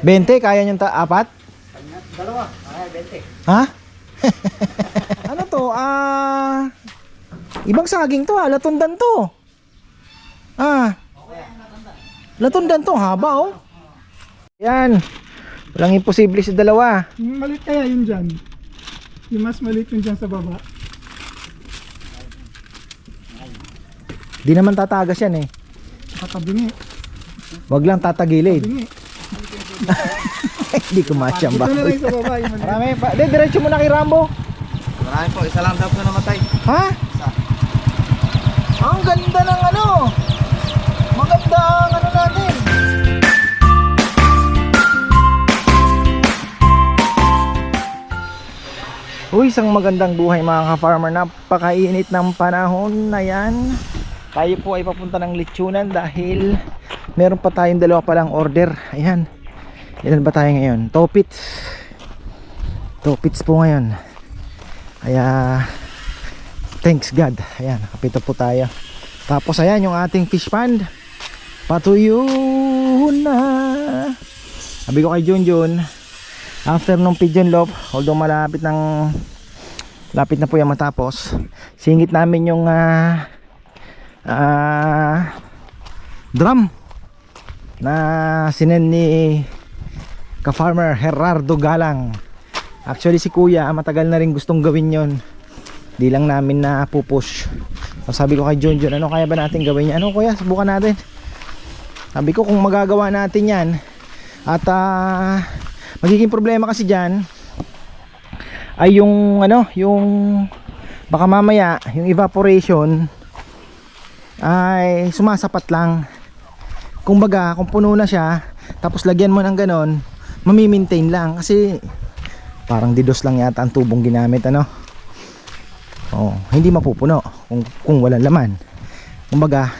20, kaya nyo ta apat? Dalawa. Ay, 20. Ha? ano to? Ah... ibang saging to ha, latundan to. Ah. Latundan to, haba oh. Yan. Walang imposible sa dalawa. Yung maliit kaya yun dyan. Yung mas maliit yun dyan sa baba. Di naman tatagas yan eh. Kakabingi. Wag lang tatagilid. Bingi. Hindi ko masyamba. Ito na sa baba. Marami pa. Di, diretso mo na kay Rambo. Marami po. Isa lang daw po namatay. Ha? Ang ganda ng ano. Maganda ang ano natin. Uy, isang magandang buhay mga ka-farmer. Napakainit ng panahon na yan. Tayo po ay papunta ng lechonan dahil meron pa tayong dalawa palang order. Ayan. Ilan ba tayo ngayon? Topits. Topits po ngayon. Kaya thanks God. Ayan, kapito po tayo. Tapos ayan yung ating fish pond. Patuyo na. Sabi ko kay Junjun, after nung pigeon loaf, although malapit ng lapit na po yung matapos, singit namin yung ah ah, drum na sinen ni ka-farmer Gerardo Galang. Actually si Kuya, matagal na rin gustong gawin yon. Di lang namin na pupush. So, sabi ko kay John John, ano kaya ba natin gawin yan? Ano kuya, subukan natin. Sabi ko kung magagawa natin yan at ah, magiging problema kasi diyan ay yung ano, yung baka mamaya yung evaporation ay sumasapat lang. Kumbaga, kung puno na siya, tapos lagyan mo ng ganon, mami-maintain lang kasi parang didos lang yata ang tubong ginamit ano. Oh, hindi mapupuno kung kung walang laman. Kumbaga,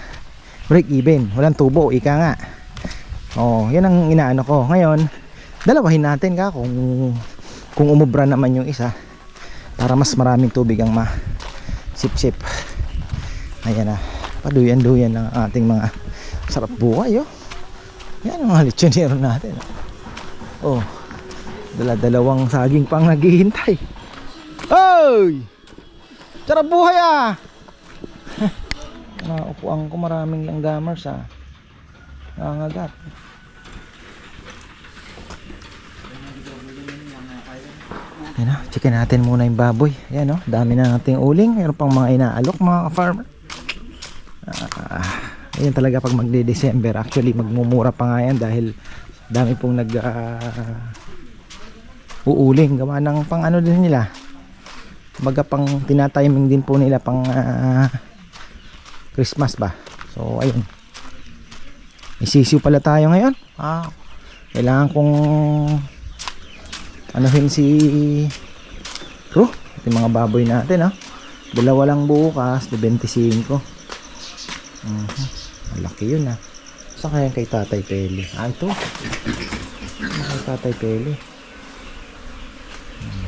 break even, walang tubo, ika nga. Oh, 'yan ang inaano ko. Ngayon, dalawahin natin ka kung kung umubra naman yung isa para mas maraming tubig ang ma sip-sip. Ayan na. Paduyan-duyan ng ating mga sarap buhay, oh. Yan ang mga natin. Oh. Dala-dalawang saging pang naghihintay. Oy! Sarap buhay ah! Naupuan ko maraming langgamers ah. Nangagat. Yan na, checkin natin muna yung baboy. Yan oh, dami na nating uling. Meron pang mga inaalok mga farmer. Ah, Ayan talaga pag magde-December. Actually, magmumura pa nga yan dahil dami pong nag ah, uuling. Gawa ng pang ano din nila. Baga pang tinatiming din po nila pang ah, Christmas ba. So, ayun. Isisiw pala tayo ngayon. Ah, kailangan kong anuhin si Ro. Ito yung mga baboy natin ah. Dalawa lang bukas, de 25. Mhm. Malaki yun ah. Saan kaya kay Tatay Peli? Ah, ito. Ano kay Tatay? Hmm,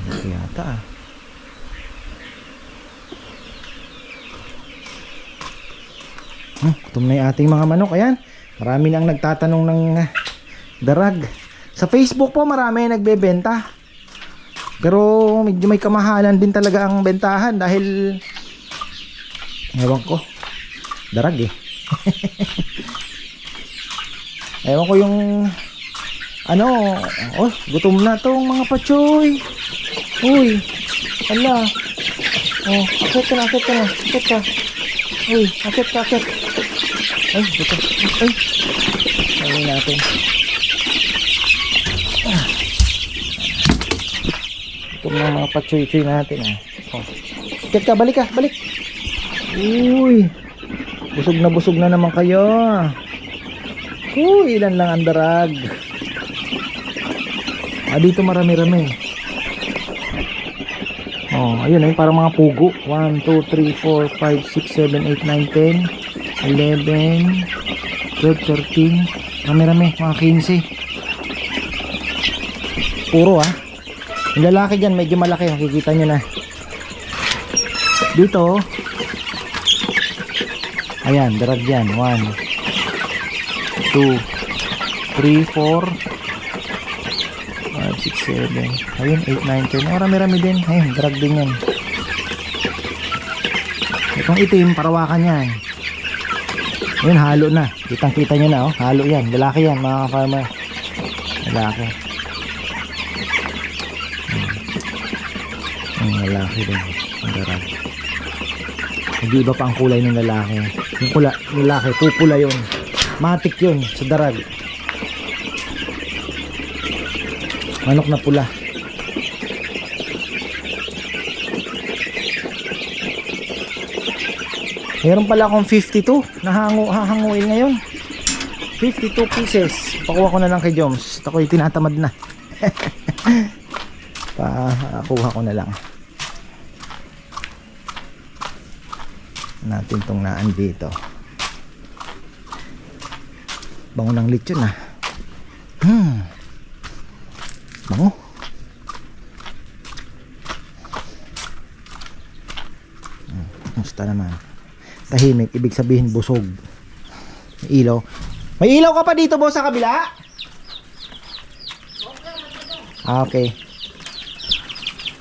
Malaki yata ah. Hmm, gutom na yung ating mga manok. Ayan. Marami nang nagtatanong ng ah, darag. Sa Facebook po marami nagbebenta. Pero medyo may kamahalan din talaga ang bentahan dahil ewan ko. Darag eh. Ewan ko yung ano, oh, gutom na tong mga pachoy. Uy, ala. Oh, akit ka na, akit ka na, akit ka. Uy, akit ka, akit. Ay, dito. Ay. Ayun natin. Ah. Gutom na mga pachoy-choy natin. Ah. Oh. Akit ka, balik ka, balik. Uy. Busog na busog na naman kayo. Uy, ilan lang ang darag. Ah, dito marami-rami. Oh, ayun ayun parang mga pugo. 1 2 3 4 5 6 7 8 9 10 11 12 13 Marami-rami, mga 15. Puro ah. Yung lalaki dyan, medyo malaki. Makikita nyo na. Dito, Ayan, darag yan. 1, 2, 3, 4, 5, 6, 7. Ayun, 8, 9, 10. Oh, rami-rami din. Ayun, drag din yan. Itong itim, parawakan yan. Ayun, halo na. Kitang kita nyo na, oh. Halo yan. Lalaki yan, mga farmer. Lalaki. Ang lalaki din. Ang darag. Hindi iba pa ang kulay ng lalaki. Yung kula, lalaki, pupula yun. Matik yun sa darag. Manok na pula. Meron pala akong 52 na hango, hahanguin ngayon. 52 pieces. Pakuha ko na lang kay Joms. Ako'y tinatamad na. Pakuha ko na lang. Natin tong naan dito. Bango ng lechon ah. Hmm. Bango. Hmm, Musta naman? Tahimik, ibig sabihin busog. May ilaw. May ilaw ka pa dito, boss, sa kabila? Ah, okay.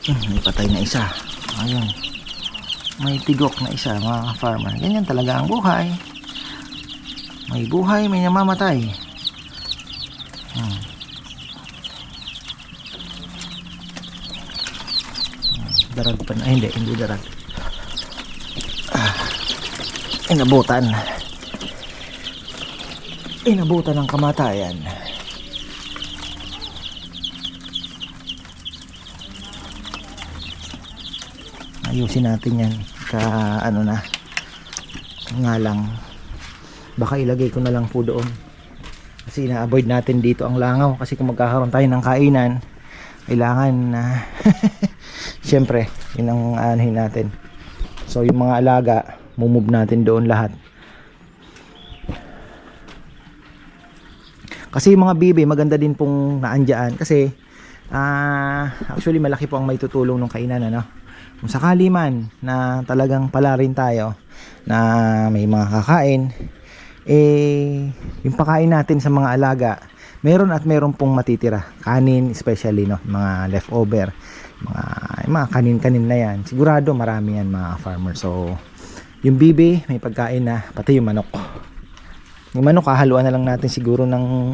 Hmm, may patay na isa. Ayun. May tigok na isa, mga farmer. Ganyan talaga ang buhay. May buhay, may namamatay. Hmm. Hmm, Darag pa na. Ay, hindi, hindi darag. Ah, inabutan. Inabutan ng kamatayan. Ayusin natin yan. Ka ano na. Nga lang. Baka ilagay ko na lang po doon. Kasi na-avoid natin dito ang langaw. Kasi kung magkakaroon tayo ng kainan, kailangan na Siyempre, yun ang anuhin natin. So yung mga alaga, mumove natin doon lahat. Kasi yung mga bibi, maganda din pong naandyan. Kasi, ah actually malaki po ang may tutulong ng kainan, ano? Kung sakali man na talagang pala rin tayo na may mga kakain, eh, yung pakain natin sa mga alaga, meron at meron pong matitira. Kanin, especially, no? Mga leftover. Mga, mga kanin-kanin na yan. Sigurado marami yan mga farmer. So, yung bibi, may pagkain na, pati yung manok. Yung manok, kahaluan na lang natin siguro ng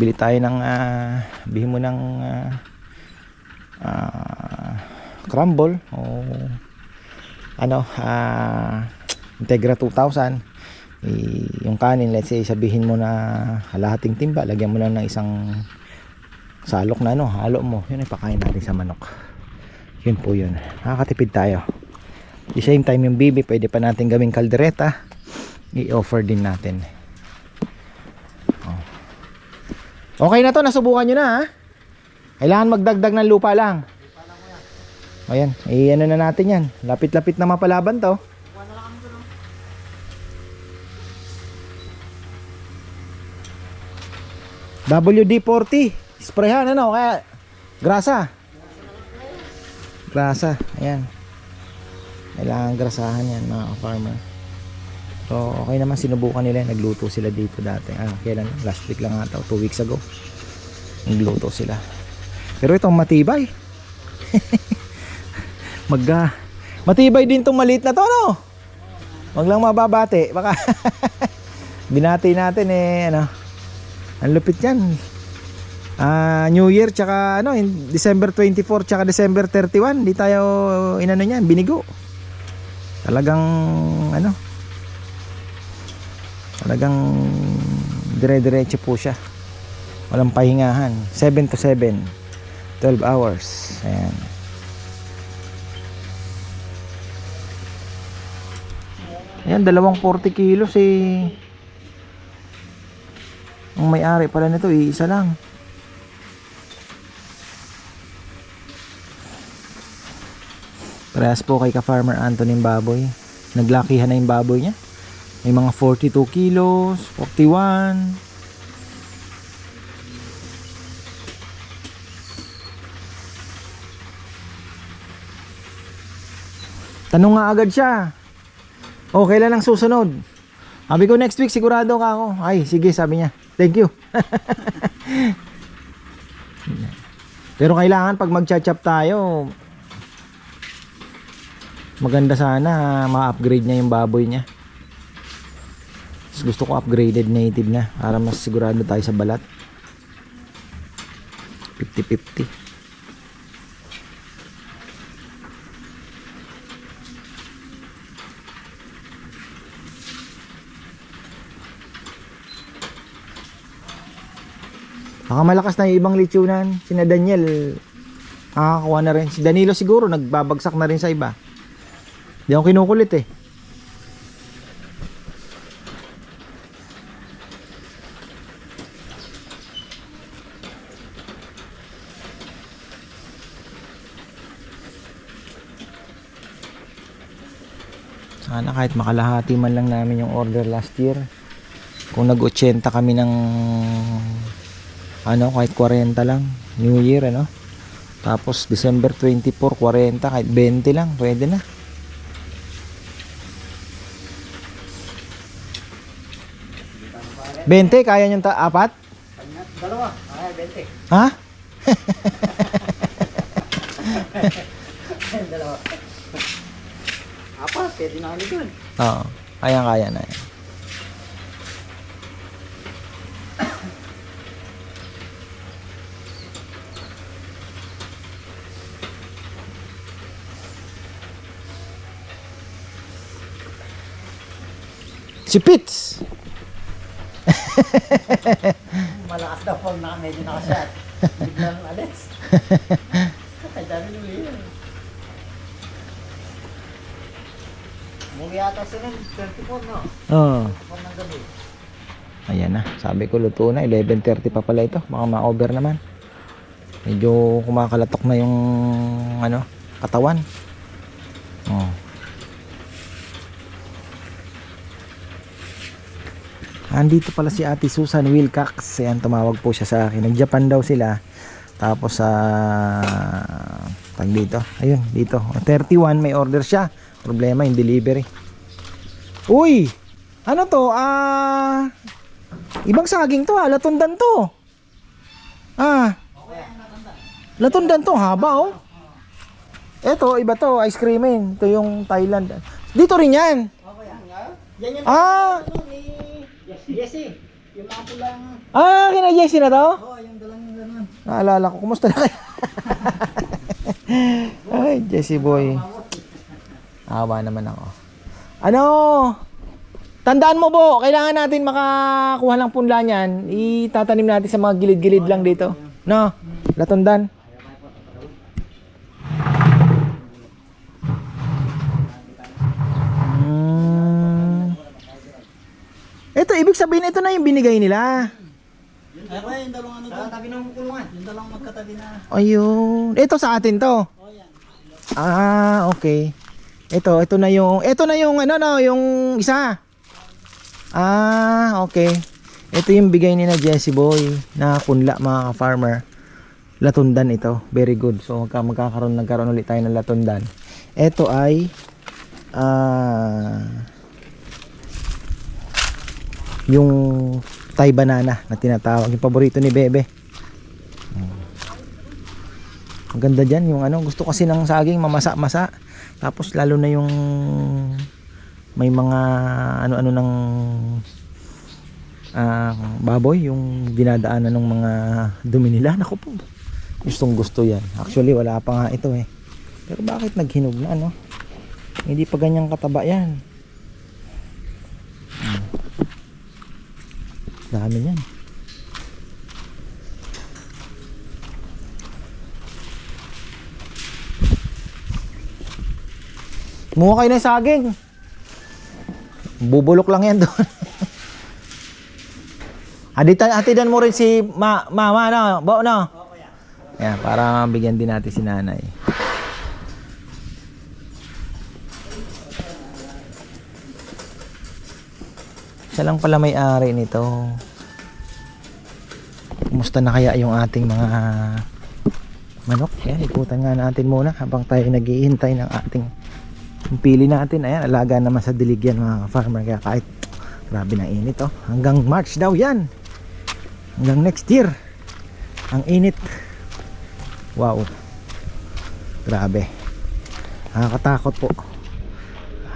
bili tayo ng uh, bihin mo ng ah, ah, crumble o ano ah Integra 2000 eh, yung kanin let's say sabihin mo na kalahating timba lagyan mo lang ng isang salok na ano halo mo. Yun ay pakain natin sa manok. Yun po yun. Nakakatipid tayo. The same time yung bibi pwede pa natin gawing kaldereta. I-offer din natin. Oh. okay na to nasubukan nyo na ha? Kailangan magdagdag ng lupa lang. Ayan eh ano na natin yan. Lapit-lapit na mapalaban to WD-40 sprayhan ano? Kaya grasa. Grasa ayan. Kailangan grasahan yan mga farmer so okay naman sinubukan nila nagluto sila dito dati. Ah, kailan? Last week lang ata 2 weeks ago. Nagluto sila. Pero itong matibay. Magga matibay din tong maliit na to no wag lang mababate baka binati natin eh ano ang lupit yan. Ah, New Year tsaka ano, December 24 tsaka December 31, di tayo inano niyan, binigo. Talagang ano? Talagang dire-diretso po siya. Walang pahingahan. 7 to 7. 12 hours. Ayan. Ayan, dalawang 40 kilos eh. Ang may-ari pala nito, isa lang. Parehas po kay ka-farmer Anthony Baboy. Naglakihan na yung baboy niya. May mga 42 kilos, 41. Tanong nga agad siya. Oh, kailan ang susunod? Sabi ko next week sigurado ka ako. Ay, sige sabi niya. Thank you. Pero kailangan pag mag-chop tayo, maganda sana ma-upgrade niya yung baboy niya. Gusto ko upgraded native na para mas sigurado tayo sa balat. 50-50. Baka malakas na yung ibang lechonan. Sina Daniel, nakakakuha na rin. Si Danilo siguro, nagbabagsak na rin sa iba. Hindi ako kinukulit eh. Sana kahit makalahati man lang namin yung order last year. Kung nag-80 kami ng ano kahit 40 lang New Year ano tapos December 24 40 kahit 20 lang pwede na Bente, kaya nyo ta apat? Dalawa. Ay, 20. Ha? Dalawa. Apat, pwede na kami dun. Oo, kaya kaya na yan. Si Pitts! Malakas daw pag naka, medyo nakashot. Biglang alis. Ay, dami nyo yun. Umuwi yata sila ng 24, no? Oo. 24 ng gabi. Ayan na, sabi ko luto na, 11.30 pa pala ito, baka ma-over naman. Medyo kumakalatok na yung ano, katawan. Andito pala si Ate Susan Wilcox. Ayan, tumawag po siya sa akin. Nag-Japan daw sila. Tapos sa tag dito. Ayun, dito. 31 may order siya. Problema yung delivery. Uy! Ano to? Ah, ibang saging to ah, latundan to. Ah. Latundan to, haba oh. Eto, iba to, ice creamin. Ito yung Thailand. Dito rin yan. Okay, yan. Yan yung Ah, ni Jesse. Yung mga pulang, ah, kina Jessie na to? oh, yung dalang ganun. Naalala ko, kumusta na kayo? Ay, Jessie boy. Awa naman ako. Ano? Tandaan mo po, kailangan natin makakuha ng punla niyan. Itatanim natin sa mga gilid-gilid lang dito. No? Latundan. Ibig sabihin, ito na yung binigay nila. Ay, kaya yung dalawang ano doon. tabi ng kulungan. Yung dalawang magkatabi na. Ayun. Ito sa atin to. Oh, yan. Ah, okay. Ito, ito na yung, ito na yung ano no, yung isa. Ah, okay. Ito yung bigay ni na Jesse Boy na kunla mga farmer. Latundan ito. Very good. So magka magkakaroon nagkaroon ulit tayo ng latundan. Ito ay ah yung Thai banana na tinatawag yung paborito ni Bebe. Ang ganda dyan, yung ano, gusto kasi ng saging mamasa-masa. Tapos lalo na yung may mga ano-ano ng ah, baboy, yung dinadaanan ng mga dumi nila. Naku po, gustong gusto yan. Actually, wala pa nga ito eh. Pero bakit naghinog na, ano? Hindi pa ganyang kataba yan. Dami yan. Kumuha kayo ng saging. Bubulok lang yan doon. Aditan, atidan mo rin si ma, mama na, bo na. Yan, para bigyan din natin si nanay. Siya lang pala may-ari nito. Kumusta na kaya yung ating mga manok? Yan, ikutan nga natin muna habang tayo naghihintay ng ating pili natin, ayan, alaga naman sa dilig yan mga farmer kaya kahit grabe na init oh. Hanggang March daw yan. Hanggang next year. Ang init. Wow. Grabe. Nakakatakot po.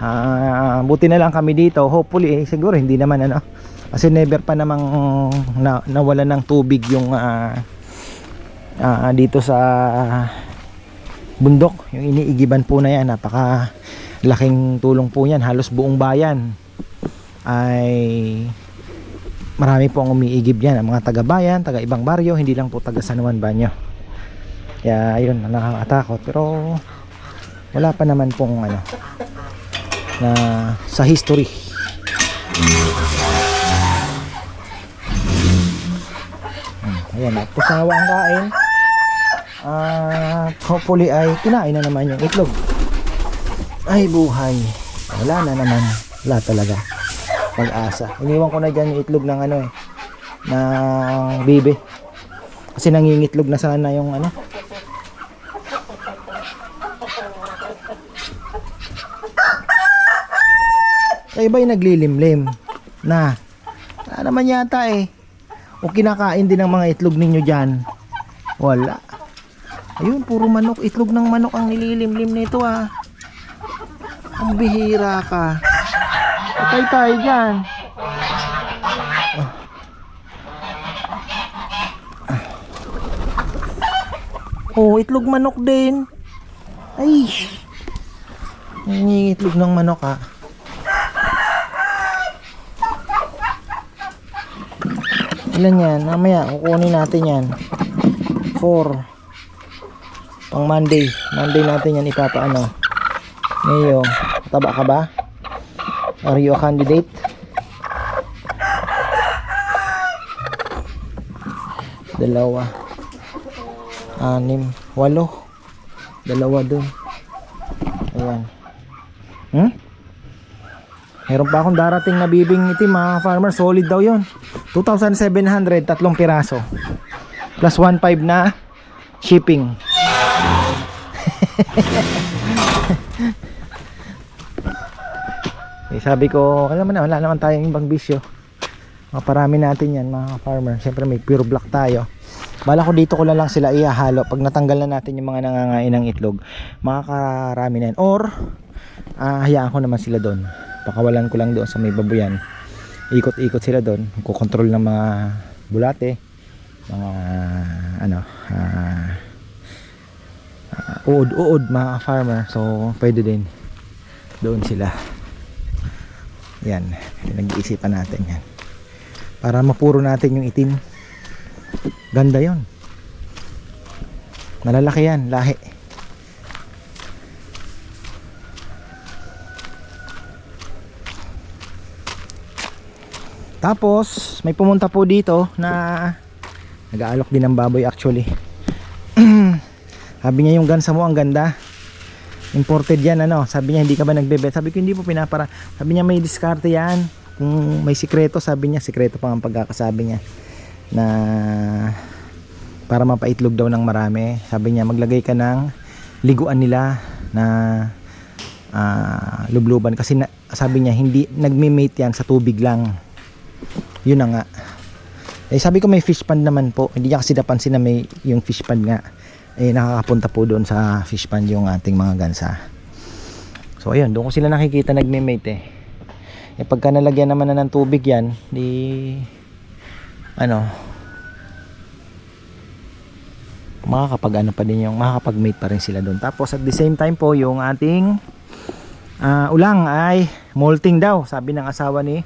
Ah, buti na lang kami dito. Hopefully, eh, siguro hindi naman ano. Kasi never pa namang na, nawala ng tubig yung ah, ah, dito sa bundok. Yung iniigiban po na yan. Napaka laking tulong po yan. Halos buong bayan ay marami po ang umiigib yan. Ang mga taga-bayan, taga-ibang baryo, hindi lang po taga San Juan Banyo. Kaya ayun, nakakatakot. Pero wala pa naman pong ano na sa history. Ayan, tapos nawa ang kain. At hopefully ay kinain na naman yung itlog. Ay buhay. Wala na naman. Wala talaga. Pag-asa. Iniwan ko na dyan yung itlog ng ano eh. Ng bibe. Kasi nangingitlog na sana yung ano. Iba yung naglilimlim na wala naman yata eh. O kinakain din ng mga itlog ninyo dyan. Wala. Ayun, puro manok. Itlog ng manok ang nililimlim nito ah. Ang bihira ka. Patay tayo dyan. Oh, itlog manok din. Ay. Ang itlog ng manok ah. Ilan yan? Mamaya, kukunin natin yan. 4. Pang Monday. Monday natin yan ipapaano. Mayo, taba ka ba? Are you a candidate? Dalawa. Anim. Walo. Dalawa dun. Ayan. Hmm? Meron pa akong darating na bibing itim mga farmer. Solid daw yon 2,700, tatlong piraso. Plus 1.5 na shipping. eh, sabi ko, alam mo na, wala naman tayong ibang bisyo. Maparami natin yan mga farmer. Siyempre may pure black tayo. Bala ko dito ko na lang sila ihahalo. Pag natanggal na natin yung mga nangangain ng itlog, makakarami na yan. Or, ah, hayaan ko naman sila doon. Pakawalan ko lang doon sa may babuyan. Ikot-ikot sila doon. Kukontrol ng mga bulate. Mga, ano, ah, ah, uod-uod mga farmer. So, pwede din. Doon sila. Yan. Nag-iisipan natin yan. Para mapuro natin yung itim. Ganda yon. Malalaki yan, lahi. Tapos, may pumunta po dito na nag-aalok din ng baboy actually. Sabi niya yung gansa mo ang ganda. Imported yan ano. Sabi niya hindi ka ba nagbebet? Sabi ko hindi po pinapara. Sabi niya may diskarte yan. Kung may sikreto sabi niya, sikreto pa ang pagkakasabi niya na para mapaitlog daw ng marami. Sabi niya maglagay ka ng liguan nila na ah, lubluban kasi na, sabi niya hindi nagme-mate yan sa tubig lang. Yun na nga. Eh sabi ko may fish pond naman po. Hindi niya kasi napansin na may yung fish pond nga. Eh nakakapunta po doon sa fish pond yung ating mga gansa. So ayun, doon ko sila nakikita nagme-mate eh. Eh pagka nalagyan naman na ng tubig yan, di ano makakapag ano pa din yung makakapag-mate pa rin sila doon. Tapos at the same time po yung ating ah, ulang ay molting daw, sabi ng asawa ni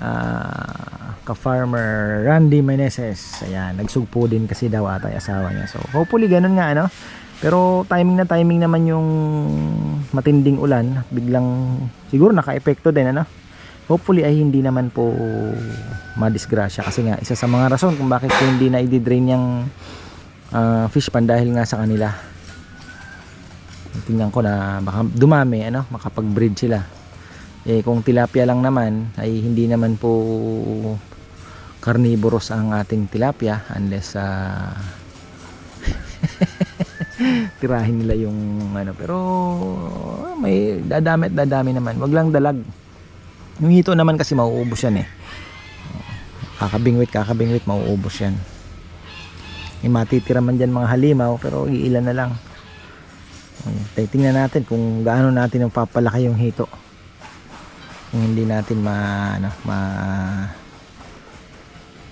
ah, ka-farmer Randy Meneses. Ayan, nagsugpo din kasi daw ata yung asawa niya. So, hopefully ganun nga ano. Pero timing na timing naman yung matinding ulan, biglang siguro naka-epekto din ano. Hopefully ay hindi naman po madisgrasya kasi nga isa sa mga rason kung bakit po hindi na i-drain yung ah, fish pan dahil nga sa kanila. Tingnan ko na baka dumami ano, makapag-breed sila. Eh kung tilapia lang naman ay hindi naman po carnivorous ang ating tilapia unless sa tirahin nila yung ano. Pero may dadami at dadami naman. Wag lang dalag. Yung hito naman kasi mauubos yan eh. Kakabingwit kakabingwit mauubos yan. May matitira man dyan mga halimaw pero iilan na lang. Tingnan natin kung gaano natin ang papalaki yung hito kung hindi natin ma ano, ma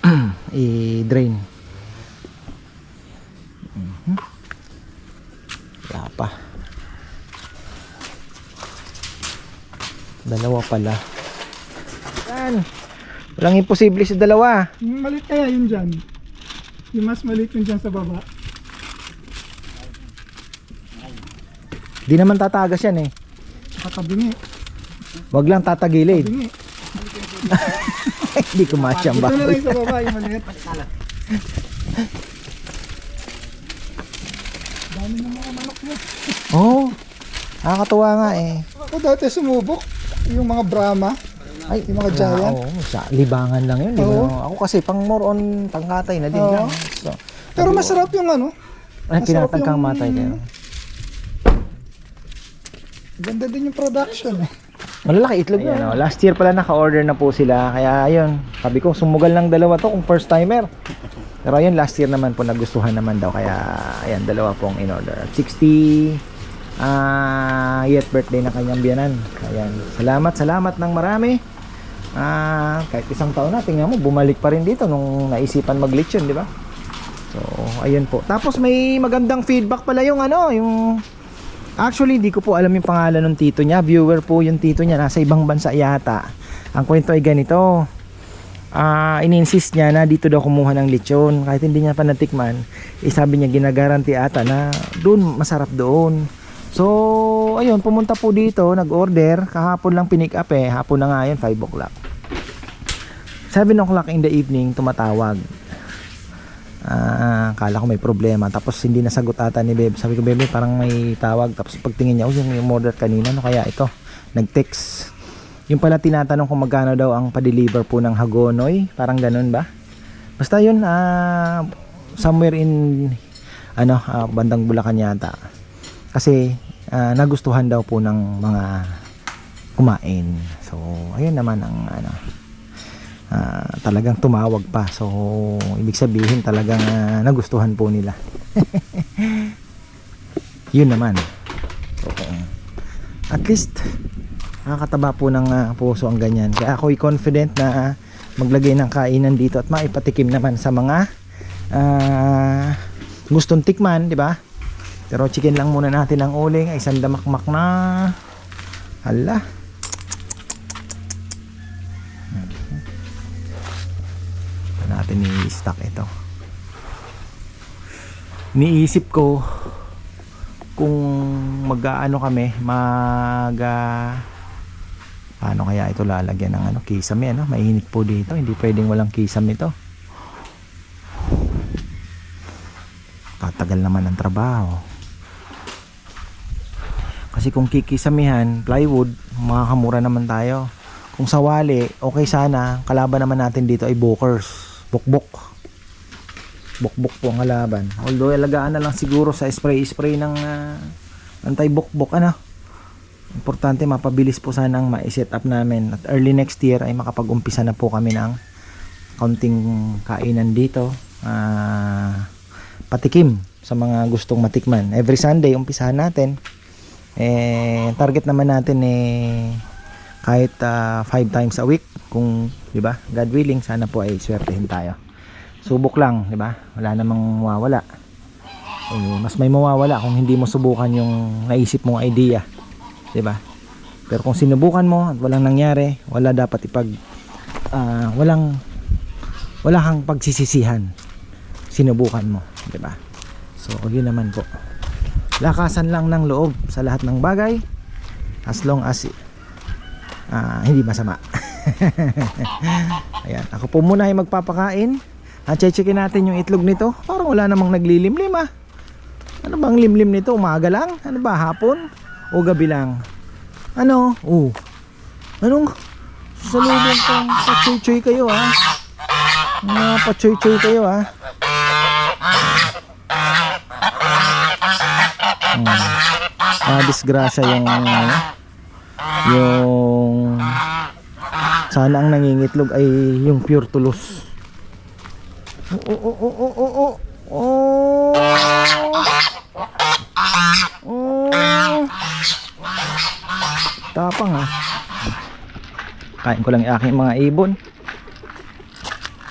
i-drain Mhm. wala pa dalawa pala yan walang imposible sa dalawa Yung maliit kaya yun dyan. Yung mas maliit yun dyan sa baba. di naman tatagas yan eh Kakabingi. Wag lang tatagilid hindi kumasya ang Ito na lang sa baba yung maliit. Dami ng mga manok mo. Oo. Oh, nakakatuwa nga eh. Ako dati sumubok. Yung mga Brahma. Ay, Yung mga giant. Oo, sa libangan lang yun. Oo. Ako kasi pang more on pangkatay na din lang. So, Pero masarap yung ano. ay, yung- matay kayo. Ganda din yung production eh. Malalaki itlog Ayan, oh, Last year pala naka-order na po sila. Kaya ayun, sabi ko sumugal ng dalawa to kung first timer. Pero ayun, last year naman po nagustuhan naman daw. Kaya ayan, dalawa pong in-order. 60 ah yet birthday na kanyang biyanan. Ayan, salamat, salamat ng marami. Ah, kahit isang taon na, tingnan mo, bumalik pa rin dito nung naisipan mag-lechon, di ba? So, ayun po. Tapos may magandang feedback pala yung ano, yung Actually, hindi ko po alam yung pangalan ng tito niya. Viewer po yung tito niya. Nasa ibang bansa yata. Ang kwento ay ganito. Ah, ininsist niya na dito daw kumuha ng lechon. Kahit hindi niya pa natikman, eh, sabi niya ginagaranti ata na doon masarap doon. So, ayun, pumunta po dito, nag-order. Kahapon lang pinick up eh. Hapon na nga yun, 5 o'clock. 7 o'clock in the evening, tumatawag. Ah, kala ko may problema tapos hindi nasagot ata ni Bebe. Sabi ko, Bebe, parang may tawag. Tapos pagtingin niya, oh, yung, yung order kanina, no kaya ito? Nag-text. Yung pala tinatanong kung magkano daw ang pa-deliver po ng Hagonoy. Parang ganun ba? Basta yun, ah, somewhere in ano, ah, bandang Bulacan yata. Kasi ah, nagustuhan daw po ng mga kumain. So, ayun naman ang ano, ah, talagang tumawag pa. So, ibig sabihin talagang ah, nagustuhan po nila. Yun naman. So, at least nakakataba po ng ah, puso ang ganyan. Kaya ako'y confident na ah, maglagay ng kainan dito at maipatikim naman sa mga ah, gustong tikman, di ba? Pero chicken lang muna natin ang uling isang damakmak na hala natin i-stock ito. Niisip ko kung mag-ano kami mag ah, paano kaya ito lalagyan ng ano kisame ano? Mainit po dito hindi pwedeng walang kisame ito. Tatagal naman ang trabaho. Kasi kung kikisamihan plywood makakamura naman tayo. Kung sawali okay sana kalaban naman natin dito ay bokers bukbok bukbok po ang kalaban although alagaan na lang siguro sa spray spray ng uh, antay bukbok ano? Importante mapabilis po sana ang ma-set up namin. At early next year ay makapag-umpisa na po kami ng kaunting kainan dito. Ah patikim sa mga gustong matikman. Every Sunday umpisahan natin. Eh target naman natin eh kahit 5 times a week kung di ba God willing sana po ay swertehin tayo. Subok lang di ba wala namang mawawala. Eh, mas may mawawala kung hindi mo subukan yung naisip mong idea. Di ba pero kung sinubukan mo at walang nangyari wala dapat ipag ah, walang wala kang pagsisisihan. Sinubukan mo di ba so yun naman po. Lakasan lang ng loob sa lahat ng bagay as long as ah, hindi masama ayan ako po muna ay magpapakain. At checkin natin yung itlog nito. Parang wala namang naglilimlim ah. Ano bang limlim nito? Umaga lang? Ano ba hapon? O gabi lang? Ano? Oh anong? Salubong kang pachoy-choy kayo ah. Mga pachoy-choy kayo ah. Hmm. Ah, disgrasya yung ano, yung sana ang nangingitlog ay yung pure tulos. Oo, oo, oo, oo, oo. Oh! Oh! Tapang ah. Kain ko lang yung aking mga ibon.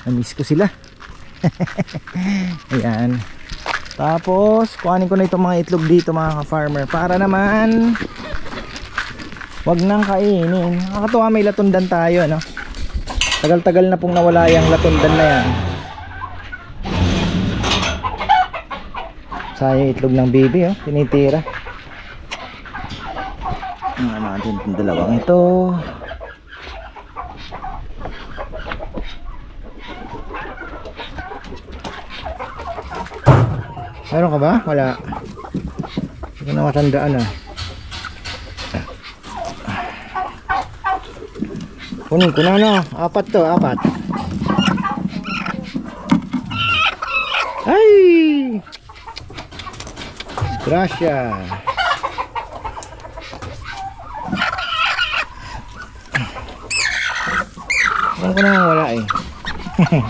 Namiss ko sila. Ayan. Tapos, kuhanin ko na itong mga itlog dito mga ka-farmer. Para naman, wag nang kainin. Nakakatuwa may latundan tayo, no? Tagal-tagal na pong nawala yung latundan na yan. Sayang itlog ng baby, oh. Tinitira. Ano natin itong dalawang ito. Meron ka ba? Wala. Hindi ko na matandaan ah. Kunin ko na no. Apat to, apat. Ay! Gracia. Ano ko na wala eh.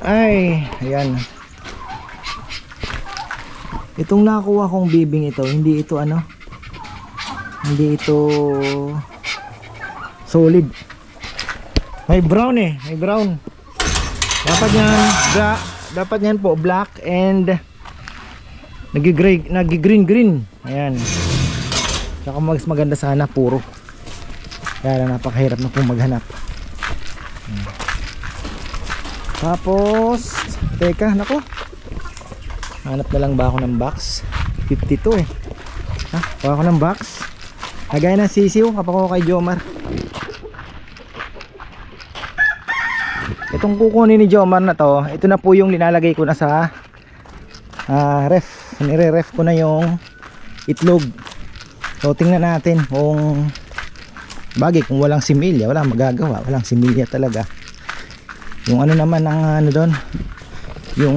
Ay, ayan. Itong nakuha kong bibing ito, hindi ito ano, hindi ito solid. May brown eh, may brown. Dapat yan, bla, dapat yan po black and nagi-gray, nagi-green green. Ayan. Saka mas maganda sana puro. Kaya lang napakahirap na pong maghanap. Ayan. Tapos, teka, nako. Hanap na lang ba ako ng box? 52 eh. Ha? Kuha ako ng box. Lagay ng sisiw. Kapako kay Jomar. Itong kukunin ni Jomar na to, ito na po yung linalagay ko na sa ah, ref. Nire-ref ko na yung itlog. So tingnan natin kung bagay kung walang similya, wala magagawa, walang similya talaga. Yung ano naman ang ano doon, yung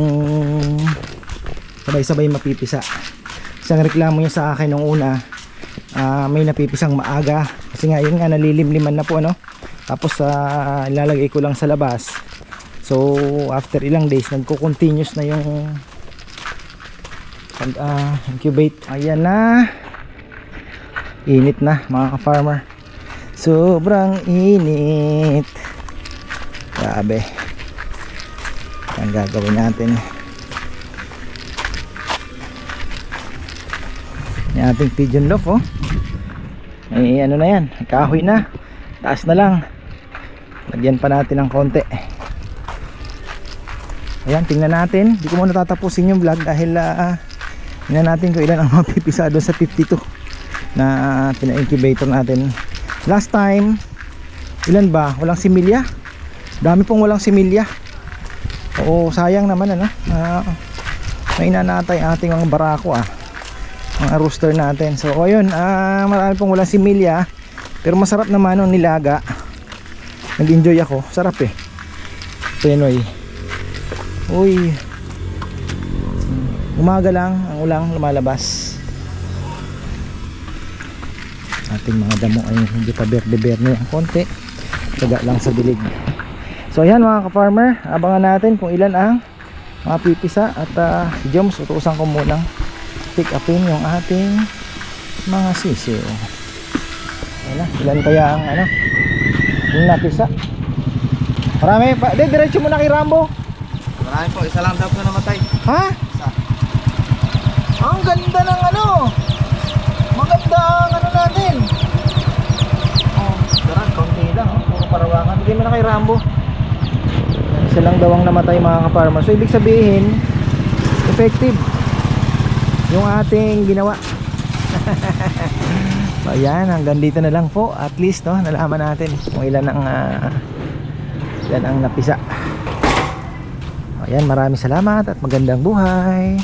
sabay-sabay mapipisa. Isang reklamo niya sa akin nung una, ah, may napipisang maaga kasi nga yun nga nalilimliman na po ano. Tapos uh, ilalagay ko lang sa labas. So after ilang days nagko-continuous na yung pag ah, incubate. Ayan na. Init na mga ka-farmer. Sobrang init. Grabe. Ang gagawin natin. Yung ating pigeon loaf oh. Ay ano na yan, kahoy na. Taas na lang. Lagyan pa natin ng konti. Ayan, tingnan natin. Hindi ko muna tatapusin yung vlog dahil uh, tingnan natin kung ilan ang mapipisa doon sa 52 na uh, pina-incubator natin. Last time, ilan ba? Walang similya. Dami pong walang similya. Oo, sayang naman ano. Uh, may nanatay ating mga barako ah. Mga rooster natin. So, ayun, ah, marami pong walang similya. Pero masarap naman yung nilaga. Nag-enjoy ako. Sarap eh. Penoy. Uy. Umaga lang ang ulang lumalabas. Ating mga damo ay hindi pa berde-berde ang konti. Taga lang sa dilig. So ayan mga ka-farmer, abangan natin kung ilan ang mga pipisa at uh, Joms utusan ko munang pick upin yung ating mga sisiw. Ayan ilan kaya ang ano yung napisa. Marami pa. Di, diretso muna kay Rambo. Marami po, isa lang daw po namatay. Ha? Ang ganda ng ano. Maganda ang ano natin. Oh, daran, konti lang. Oh. Puro parawangan. Bigyan mo na kay Rambo. Isa lang daw ang namatay mga ka-farmer. So, ibig sabihin, effective yung ating ginawa. so, ayan. Hanggang dito na lang po. At least, no, nalaman natin kung ilan ang ah, ilan ang napisa. Ayan, maraming salamat at magandang buhay.